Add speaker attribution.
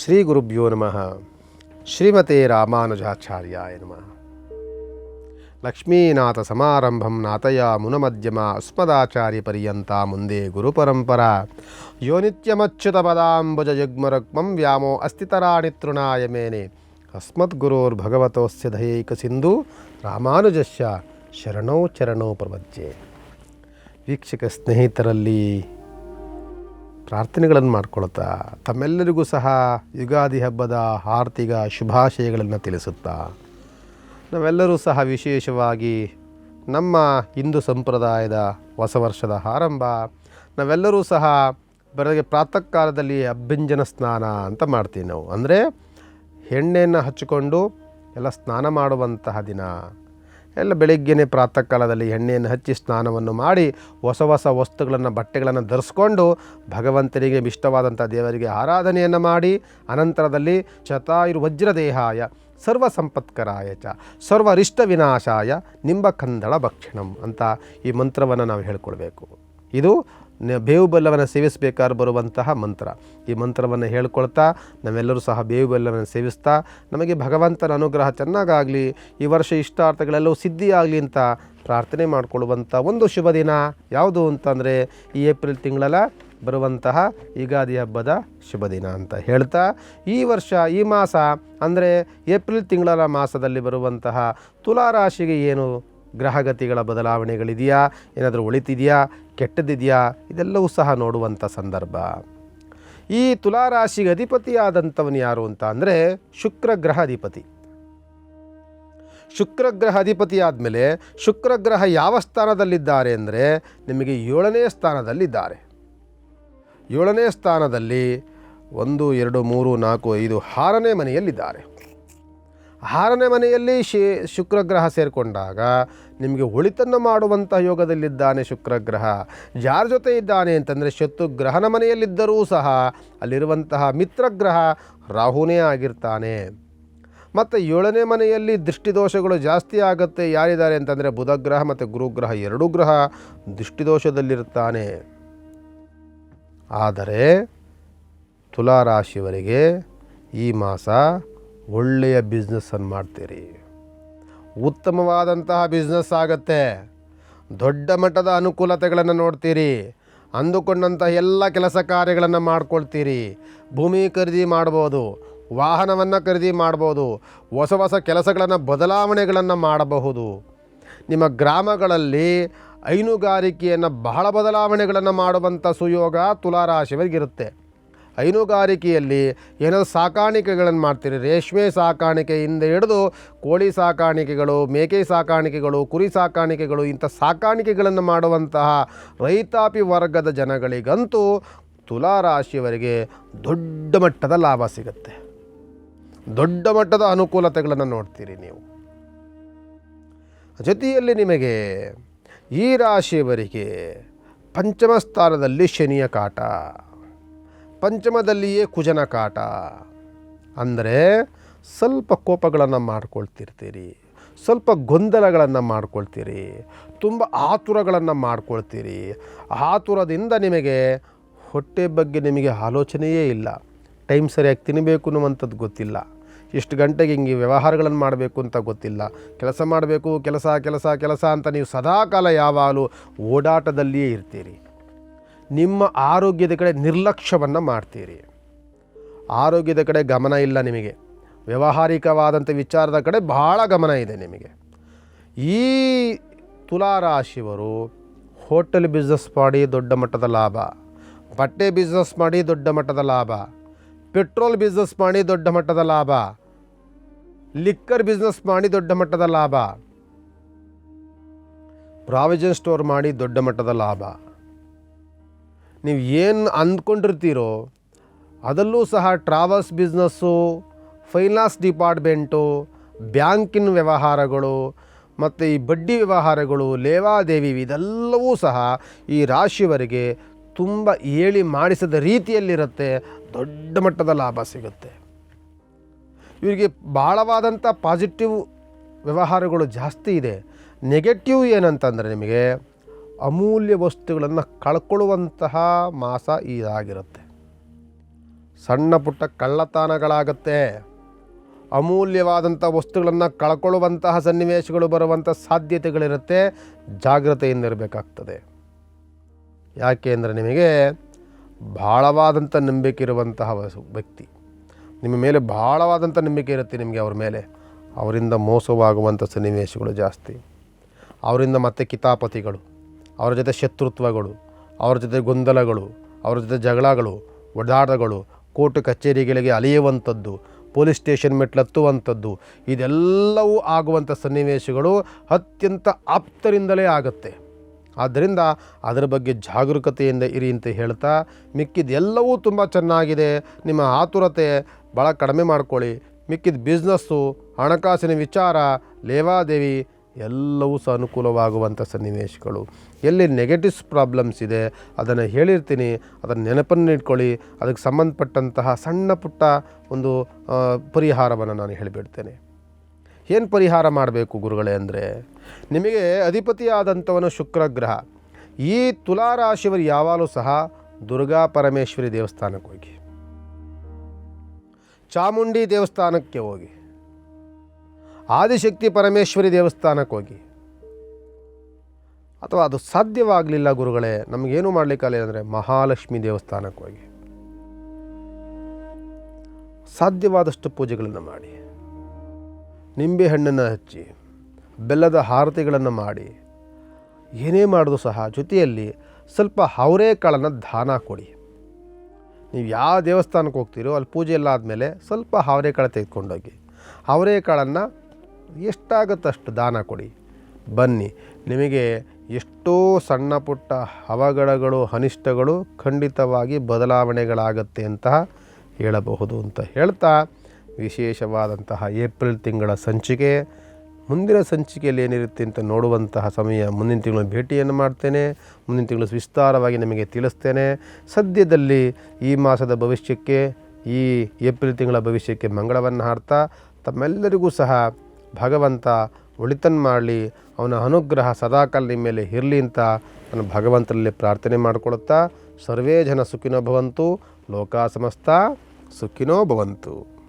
Speaker 1: ಶ್ರೀ ಗುರುಭ್ಯೋ ನಮಃ ಶ್ರೀಮತೆ ರಾಮಾನುಜಾಚಾರ್ಯಾಯ ನಮಃ ಲಕ್ಷ್ಮೀನಾಥ ಸಮಾರಂಭಂ ನಾಥಯ ಮುನಮಧ್ಯಮ ಅಸ್ಮದಾಚಾರ್ಯ ಪರ್ಯಂತ ಮುಂದೆ ಗುರುಪರಂಪರ ಯೋ ನಿತ್ಯಮಚ್ಯುತ ಪದಾಂಬುಜ ಯುಗ್ಮರುಕ್ಮಂ ವ್ಯಾಮೋ ಅಸ್ಥಿತರಾಣಿ ತೃಣಾಯ ಮೇನೆ ಅಸ್ಮದ್ಗುರೋರ್ಭಗವತೋಸ್ಯ ದಯೈಕ ಸಿಂಧು ರಾಮಾನುಜಸ್ಯ ಶರಣೋ ಚರಣೋ ಪ್ರಪಂಚೆ ವೀಕ್ಷಕ ಸ್ನೇಹಿತರಲ್ಲಿ ಪ್ರಾರ್ಥನೆಗಳನ್ನು ಮಾಡ್ಕೊಳ್ತಾ ತಮ್ಮೆಲ್ಲರಿಗೂ ಸಹ ಯುಗಾದಿ ಹಬ್ಬದ ಆರ್ಥಿಕ ಶುಭಾಶಯಗಳನ್ನು ತಿಳಿಸುತ್ತಾ ನಾವೆಲ್ಲರೂ ಸಹ ವಿಶೇಷವಾಗಿ ನಮ್ಮ ಹಿಂದೂ ಸಂಪ್ರದಾಯದ ಹೊಸ ವರ್ಷದ ಆರಂಭ, ನಾವೆಲ್ಲರೂ ಸಹ ಬೆಳಗ್ಗೆ ಪ್ರಾತಃ ಕಾಲದಲ್ಲಿ ಅಭ್ಯಂಜನ ಸ್ನಾನ ಅಂತ ಮಾಡ್ತೀವಿ ನಾವು. ಅಂದರೆ ಎಣ್ಣೆಯನ್ನು ಹಚ್ಚಿಕೊಂಡು ಎಲ್ಲ ಸ್ನಾನ ಮಾಡುವಂತಹ ದಿನ. ಎಲ್ಲ ಬೆಳಿಗ್ಗೆನೇ ಪ್ರಾತಃ ಕಾಲದಲ್ಲಿ ಎಣ್ಣೆಯನ್ನು ಹಚ್ಚಿ ಸ್ನಾನವನ್ನು ಮಾಡಿ ಹೊಸ ಹೊಸ ವಸ್ತುಗಳನ್ನು, ಬಟ್ಟೆಗಳನ್ನು ಧರಿಸ್ಕೊಂಡು ಭಗವಂತನಿಗೆ ಇಷ್ಟವಾದಂಥ ದೇವರಿಗೆ ಆರಾಧನೆಯನ್ನು ಮಾಡಿ, ಅನಂತರದಲ್ಲಿ ಶತಾಯುರ್ ವಜ್ರದೇಹಾಯ ಸರ್ವ ಸಂಪತ್ಕರಾಯ ಚ ಸರ್ವರಿಷ್ಟ ವಿನಾಶಾಯ, ನಿಂಬ ಕಂದಳ ಭಕ್ಷಣಂ ಅಂತ ಈ ಮಂತ್ರವನ್ನು ನಾವು ಹೇಳ್ಕೊಳ್ಬೇಕು. ಇದು ಬೇವು ಬೆಲ್ಲವನ್ನು ಸೇವಿಸಬೇಕಾದ್ರೆ ಬರುವಂತಹ ಮಂತ್ರ. ಈ ಮಂತ್ರವನ್ನು ಹೇಳ್ಕೊಳ್ತಾ ನಾವೆಲ್ಲರೂ ಸಹ ಬೇವು ಬೆಲ್ಲವನ್ನು ಸೇವಿಸ್ತಾ ನಮಗೆ ಭಗವಂತನ ಅನುಗ್ರಹ ಚೆನ್ನಾಗಾಗಲಿ, ಈ ವರ್ಷ ಇಷ್ಟಾರ್ಥಗಳೆಲ್ಲವೂ ಸಿದ್ಧಿಯಾಗಲಿ ಅಂತ ಪ್ರಾರ್ಥನೆ ಮಾಡಿಕೊಳ್ಳುವಂಥ ಒಂದು ಶುಭ ದಿನ. ಯಾವುದು ಅಂತಂದರೆ ಈ ಏಪ್ರಿಲ್ ತಿಂಗಳಲ್ಲ ಬರುವಂತಹ ಯುಗಾದಿ ಹಬ್ಬದ ಶುಭ ದಿನ ಅಂತ ಹೇಳ್ತಾ ಈ ವರ್ಷ, ಈ ಮಾಸ ಅಂದರೆ ಏಪ್ರಿಲ್ ತಿಂಗಳ ಮಾಸದಲ್ಲಿ ಬರುವಂತಹ ತುಲಾರಾಶಿಗೆ ಏನು ಗ್ರಹಗತಿಗಳ ಬದಲಾವಣೆಗಳಿದೆಯಾ? ಏನಾದರೂ ಒಳಿತಿದೆಯಾ? ಕೆಟ್ಟದಿದೆಯಾ? ಇದೆಲ್ಲವೂ ಸಹ ನೋಡುವಂಥ ಸಂದರ್ಭ. ಈ ತುಲಾರಾಶಿಗೆ ಅಧಿಪತಿಯಾದಂಥವನು ಯಾರು ಅಂತ ಅಂದರೆ ಶುಕ್ರ ಗ್ರಹ ಅಧಿಪತಿ ಶುಕ್ರ ಗ್ರಹ ಅಧಿಪತಿ ಆದಮೇಲೆ ಶುಕ್ರ ಗ್ರಹ ಯಾವ ಸ್ಥಾನದಲ್ಲಿದ್ದಾರೆ ಅಂದರೆ ನಿಮಗೆ ಏಳನೇ ಸ್ಥಾನದಲ್ಲಿದ್ದಾರೆ. ಏಳನೇ ಸ್ಥಾನದಲ್ಲಿ ಒಂದು, ಎರಡು, ಮೂರು, ನಾಲ್ಕು, ಐದು, ಆರನೇ ಮನೆಯಲ್ಲಿದ್ದಾರೆ. ಆರನೇ ಮನೆಯಲ್ಲಿ ಶೇ ಶುಕ್ರಗ್ರಹ ಸೇರಿಕೊಂಡಾಗ ನಿಮಗೆ ಒಳಿತನ್ನು ಮಾಡುವಂಥ ಯೋಗದಲ್ಲಿದ್ದಾನೆ ಶುಕ್ರಗ್ರಹ. ಯಾರ ಜೊತೆ ಇದ್ದಾನೆ ಅಂತಂದರೆ ಶತ್ರು ಗ್ರಹನ ಮನೆಯಲ್ಲಿದ್ದರೂ ಸಹ ಅಲ್ಲಿರುವಂತಹ ಮಿತ್ರಗ್ರಹ ರಾಹುನೇ ಆಗಿರ್ತಾನೆ. ಮತ್ತು ಏಳನೇ ಮನೆಯಲ್ಲಿ ದೃಷ್ಟಿದೋಷಗಳು ಜಾಸ್ತಿ ಆಗುತ್ತೆ ಯಾರಿದ್ದಾರೆ ಅಂತಂದರೆ ಬುಧಗ್ರಹ ಮತ್ತು ಗುರುಗ್ರಹ ಎರಡೂ ಗ್ರಹ ದೃಷ್ಟಿದೋಷದಲ್ಲಿರುತ್ತಾನೆ ಆದರೆ ತುಲಾರಾಶಿಯವರಿಗೆ ಈ ಮಾಸ ಒಳ್ಳೆಯ ಬಿಸ್ನೆಸ್ಸನ್ನು ಮಾಡ್ತೀರಿ. ಉತ್ತಮವಾದಂತಹ ಬಿಸ್ನೆಸ್ ಆಗುತ್ತೆ. ದೊಡ್ಡ ಮಟ್ಟದ ಅನುಕೂಲತೆಗಳನ್ನು ನೋಡ್ತೀರಿ. ಅಂದುಕೊಂಡಂತಹ ಎಲ್ಲ ಕೆಲಸ ಕಾರ್ಯಗಳನ್ನು ಮಾಡ್ಕೊಳ್ತೀರಿ. ಭೂಮಿ ಖರೀದಿ ಮಾಡ್ಬೋದು, ವಾಹನವನ್ನು ಖರೀದಿ ಮಾಡ್ಬೋದು, ಹೊಸ ಹೊಸ ಕೆಲಸಗಳನ್ನು, ಬದಲಾವಣೆಗಳನ್ನು ಮಾಡಬಹುದು. ನಿಮ್ಮ ಗ್ರಾಮಗಳಲ್ಲಿ ಹೈನುಗಾರಿಕೆಯನ್ನು ಬಹಳ ಬದಲಾವಣೆಗಳನ್ನು ಮಾಡುವಂಥ ಸುಯೋಗ ತುಲಾರಾಶಿಯವರಿಗಿರುತ್ತೆ. ಹೈನುಗಾರಿಕೆಯಲ್ಲಿ ಏನಾದರೂ ಸಾಕಾಣಿಕೆಗಳನ್ನು ಮಾಡ್ತೀರಿ. ರೇಷ್ಮೆ ಸಾಕಾಣಿಕೆಯಿಂದ ಹಿಡಿದು ಕೋಳಿ ಸಾಕಾಣಿಕೆಗಳು, ಮೇಕೆ ಸಾಕಾಣಿಕೆಗಳು, ಕುರಿ ಸಾಕಾಣಿಕೆಗಳು, ಇಂಥ ಸಾಕಾಣಿಕೆಗಳನ್ನು ಮಾಡುವಂತಹ ರೈತಾಪಿ ವರ್ಗದ ಜನಗಳಿಗಂತೂ ತುಲಾರಾಶಿಯವರಿಗೆ ದೊಡ್ಡ ಮಟ್ಟದ ಲಾಭ ಸಿಗುತ್ತೆ. ದೊಡ್ಡ ಮಟ್ಟದ ಅನುಕೂಲತೆಗಳನ್ನು ನೋಡ್ತೀರಿ ನೀವು. ಜೊತೆಯಲ್ಲಿ ನಿಮಗೆ ಈ ರಾಶಿಯವರಿಗೆ ಪಂಚಮ ಸ್ಥಾನದಲ್ಲಿ ಶನಿಯ ಕಾಟ. ಪಂಚಮದಲ್ಲಿಯೇ ಕುಜನ ಕಾಟ. ಅಂದರೆ ಸ್ವಲ್ಪ ಕೋಪಗಳನ್ನು ಮಾಡ್ಕೊಳ್ತಿರ್ತೀರಿ, ಸ್ವಲ್ಪ ಗೊಂದಲಗಳನ್ನು ಮಾಡ್ಕೊಳ್ತೀರಿ, ತುಂಬ ಆತುರಗಳನ್ನು ಮಾಡ್ಕೊಳ್ತೀರಿ. ಆತುರದಿಂದ ನಿಮಗೆ ಹೊಟ್ಟೆ ಬಗ್ಗೆ ನಿಮಗೆ ಆಲೋಚನೆಯೇ ಇಲ್ಲ. ಟೈಮ್ ಸರಿಯಾಗಿ ತಿನ್ನಬೇಕು ಅನ್ನುವಂಥದ್ದು ಗೊತ್ತಿಲ್ಲ. ಎಷ್ಟು ಗಂಟೆಗೆ ಹಿಂಗೆ ವ್ಯವಹಾರಗಳನ್ನು ಮಾಡಬೇಕು ಅಂತ ಗೊತ್ತಿಲ್ಲ. ಕೆಲಸ ಮಾಡಬೇಕು, ಕೆಲಸ ಕೆಲಸ ಕೆಲಸ ಅಂತ ನೀವು ಸದಾಕಾಲ ಯಾವಾಗಲೂ ಓಡಾಟದಲ್ಲಿಯೇ ಇರ್ತೀರಿ. ನಿಮ್ಮ ಆರೋಗ್ಯದ ಕಡೆ ನಿರ್ಲಕ್ಷ್ಯವನ್ನು ಮಾಡ್ತೀರಿ. ಆರೋಗ್ಯದ ಕಡೆ ಗಮನ ಇಲ್ಲ ನಿಮಗೆ. ವ್ಯಾವಹಾರಿಕವಾದಂಥ ವಿಚಾರದ ಕಡೆ ಬಹಳ ಗಮನ ಇದೆ ನಿಮಗೆ. ಈ ತುಲಾರಾಶಿಯವರು ಹೋಟೆಲ್ ಬಿಸ್ನೆಸ್ ಮಾಡಿ ದೊಡ್ಡ ಮಟ್ಟದ ಲಾಭ, ಬಟ್ಟೆ ಬಿಸ್ನೆಸ್ ಮಾಡಿ ದೊಡ್ಡ ಮಟ್ಟದ ಲಾಭ, ಪೆಟ್ರೋಲ್ ಬಿಸ್ನೆಸ್ ಮಾಡಿ ದೊಡ್ಡ ಮಟ್ಟದ ಲಾಭ, ಲಿಕ್ಕರ್ ಬಿಸ್ನೆಸ್ ಮಾಡಿ ದೊಡ್ಡ ಮಟ್ಟದ ಲಾಭ ಪ್ರಾವಿಷನ್ ಸ್ಟೋರ್ ಮಾಡಿ ದೊಡ್ಡ ಮಟ್ಟದ ಲಾಭ. ನೀವು ಏನು ಅಂದ್ಕೊಂಡಿರ್ತೀರೋ ಅದರಲ್ಲೂ ಸಹ ಟ್ರಾವೆಲ್ಸ್ ಬಿಸ್ನೆಸ್ಸು, ಫೈನಾನ್ಸ್ ಡಿಪಾರ್ಟ್ಮೆಂಟು, ಬ್ಯಾಂಕಿನ ವ್ಯವಹಾರಗಳು ಮತ್ತು ಈ ಬಡ್ಡಿ ವ್ಯವಹಾರಗಳು, ಲೇವಾದೇವಿ ಇದೆಲ್ಲವೂ ಸಹ ಈ ರಾಶಿಯವರಿಗೆ ತುಂಬ ಹೇಳಿ ಮಾಡಿಸಿದ ರೀತಿಯಲ್ಲಿರುತ್ತೆ. ದೊಡ್ಡ ಮಟ್ಟದ ಲಾಭ ಸಿಗುತ್ತೆ. ಇವರಿಗೆ ಭಾಳವಾದಂಥ ಪಾಸಿಟಿವ್ ವ್ಯವಹಾರಗಳು ಜಾಸ್ತಿ ಇದೆ. ನೆಗೆಟಿವ್ ಏನಂತಂದರೆ ನಿಮಗೆ ಅಮೂಲ್ಯ ವಸ್ತುಗಳನ್ನು ಕಳ್ಕೊಳ್ಳುವಂತಹ ಮಾಸ ಇದಾಗಿರುತ್ತೆ. ಸಣ್ಣ ಪುಟ್ಟ ಕಳ್ಳತನಗಳಾಗತ್ತೆ. ಅಮೂಲ್ಯವಾದಂಥ ವಸ್ತುಗಳನ್ನು ಕಳ್ಕೊಳ್ಳುವಂತಹ ಸನ್ನಿವೇಶಗಳು ಬರುವಂಥ ಸಾಧ್ಯತೆಗಳಿರುತ್ತೆ. ಜಾಗ್ರತೆಯಿಂದ ಇರಬೇಕಾಗ್ತದೆ ಯಾಕೆ ಅಂದರೆ ನಿಮಗೆ ಭಾಳವಾದಂಥ ನಂಬಿಕೆ ಇರುವಂತಹ ವ್ಯಕ್ತಿ. ನಿಮ್ಮ ಮೇಲೆ ಭಾಳವಾದಂಥ ನಂಬಿಕೆ ಇರುತ್ತೆ ನಿಮಗೆ ಅವ್ರ ಮೇಲೆ. ಅವರಿಂದ ಮೋಸವಾಗುವಂಥ ಸನ್ನಿವೇಶಗಳು ಜಾಸ್ತಿ. ಅವರಿಂದ ಮತ್ತೆ ಕಿತಾಪತಿಗಳು. ಅವರ ಜೊತೆ ಶತ್ರುತ್ವಗಳು, ಅವರ ಜೊತೆ ಗೊಂದಲಗಳು, ಅವರ ಜೊತೆ ಜಗಳಗಳು, ಒಡಾಟಗಳು, ಕೋರ್ಟ್ ಕಚೇರಿಗಳಿಗೆ ಅಲೆಯುವಂಥದ್ದು, ಪೊಲೀಸ್ ಸ್ಟೇಷನ್ ಮೆಟ್ಲತ್ತುವಂಥದ್ದು, ಇದೆಲ್ಲವೂ ಆಗುವಂಥ ಸನ್ನಿವೇಶಗಳು ಅತ್ಯಂತ ಆಪ್ತರಿಂದಲೇ ಆಗುತ್ತೆ. ಆದ್ದರಿಂದ ಅದರ ಬಗ್ಗೆ ಜಾಗರೂಕತೆಯಿಂದ ಇರಿ ಅಂತ ಹೇಳ್ತಾ ಮಿಕ್ಕಿದೆಲ್ಲವೂ ತುಂಬ ಚೆನ್ನಾಗಿದೆ, ನಿಮ್ಮ ಆತುರತೆ ಭಾಳ ಕಡಿಮೆ ಮಾಡ್ಕೊಳ್ಳಿ, ಮಿಕ್ಕಿದ ಬಿಸ್ನೆಸ್ಸು ಹಣಕಾಸಿನ ವಿಚಾರ, ಲೇವಾದೇವಿ ಎಲ್ಲವೂ ಸಹ ಅನುಕೂಲವಾಗುವಂಥ ಸನ್ನಿವೇಶಗಳು. ಎಲ್ಲಿ ನೆಗೆಟಿವ್ಸ್ ಪ್ರಾಬ್ಲಮ್ಸ್ ಇದೆ, ಅದನ್ನು ಹೇಳಿರ್ತೀನಿ, ಅದನ್ನು ನೆನಪನ್ನು ಇಟ್ಕೊಳ್ಳಿ, ಅದಕ್ಕೆ ಸಂಬಂಧಪಟ್ಟಂತಹ ಸಣ್ಣ ಪುಟ್ಟ ಒಂದು ಪರಿಹಾರವನ್ನು ನಾನು ಹೇಳಿಬಿಡ್ತೇನೆ. ಏನು ಪರಿಹಾರ ಮಾಡಬೇಕು ಗುರುಗಳೇ ಅಂದರೆ, ನಿಮಗೆ ಅಧಿಪತಿಯಾದಂಥವನು ಶುಕ್ರ ಗ್ರಹ. ಈ ತುಲಾರಾಶಿಯವರು ಯಾವಾಗಲೂ ಸಹ ದುರ್ಗಾ ಪರಮೇಶ್ವರಿ ದೇವಸ್ಥಾನಕ್ಕೆ ಹೋಗಿ. ಚಾಮುಂಡಿ ದೇವಸ್ಥಾನಕ್ಕೆ ಹೋಗಿ. ಆದಿಶಕ್ತಿ ಪರಮೇಶ್ವರಿ ದೇವಸ್ಥಾನಕ್ಕೆ ಹೋಗಿ. ಅಥವಾ ಅದು ಸಾಧ್ಯವಾಗಲಿಲ್ಲ ಗುರುಗಳೇ, ನಮಗೇನು ಮಾಡಲಿಕ್ಕಾಗಲಿಲ್ಲ ಅಂದರೆ ಮಹಾಲಕ್ಷ್ಮಿ ದೇವಸ್ಥಾನಕ್ಕೆ ಹೋಗಿ. ಸಾಧ್ಯವಾದಷ್ಟು ಪೂಜೆಗಳನ್ನು ಮಾಡಿ. ನಿಂಬೆ ಹಣ್ಣನ್ನು ಹಚ್ಚಿ, ಬೆಲ್ಲದ ಹಾರತಿಗಳನ್ನು ಮಾಡಿ, ಏನೇ ಮಾಡೋದು ಸಹ ಜೊತೆಯಲ್ಲಿ ಸ್ವಲ್ಪ ಅವರೇಕಾಳನ್ನು ದಾನ ಕೊಡಿ. ನೀವು ಯಾವ ದೇವಸ್ಥಾನಕ್ಕೆ ಹೋಗ್ತೀರೋ ಅಲ್ಲಿ ಪೂಜೆ ಎಲ್ಲ ಆದಮೇಲೆ ಸ್ವಲ್ಪ ಅವರೇಕಾಳು ತೆಗೆದುಕೊಂಡೋಗಿ ಅವರೇಕಾಳನ್ನು ಎಷ್ಟಾಗುತ್ತೋ ಅಷ್ಟು ದಾನ ಕೊಡಿ. ಬನ್ನಿ, ನಿಮಗೆ ಎಷ್ಟೋ ಸಣ್ಣ ಪುಟ್ಟ ಅವಘಡಗಳು ಅನಿಷ್ಟಗಳು ಖಂಡಿತವಾಗಿ ಬದಲಾವಣೆಗಳಾಗತ್ತೆ ಅಂತ ಹೇಳಬಹುದು ಅಂತ ಹೇಳ್ತಾ, ವಿಶೇಷವಾದಂತಹ ಏಪ್ರಿಲ್ ತಿಂಗಳ ಸಂಚಿಕೆ. ಮುಂದಿನ ಸಂಚಿಕೆಯಲ್ಲಿ ಏನಿರುತ್ತೆ ಅಂತ ನೋಡುವಂತಹ ಸಮಯ ಮುಂದಿನ ತಿಂಗಳು ಭೇಟಿಯನ್ನು ಮಾಡ್ತೇನೆ. ಮುಂದಿನ ತಿಂಗಳು ವಿಸ್ತಾರವಾಗಿ ನಿಮಗೆ ತಿಳಿಸ್ತೇನೆ. ಸದ್ಯದಲ್ಲಿ ಈ ಮಾಸದ ಭವಿಷ್ಯಕ್ಕೆ, ಈ ಏಪ್ರಿಲ್ ತಿಂಗಳ ಭವಿಷ್ಯಕ್ಕೆ ಮಂಗಳವನ್ನು ಹಾಡ್ತಾ ತಮ್ಮೆಲ್ಲರಿಗೂ ಸಹ ಭಗವಂತ ಒಳಿತನ್ ಮಾಡಲಿ, ಅವನ ಅನುಗ್ರಹ ಸದಾಕಾಲ ನಿಮ್ಮ ಮೇಲೆ ಇರಲಿ ಅಂತ ನಾನು ಭಗವಂತರಲ್ಲಿ ಪ್ರಾರ್ಥನೆ ಮಾಡಿಕೊಳ್ಳುತ್ತಾ ಸರ್ವೇ ಜನ ಸುಖಿನೋ ಭವಂತು, ಲೋಕ ಸಮಸ್ತ ಸುಖಿನೋ ಭವಂತು.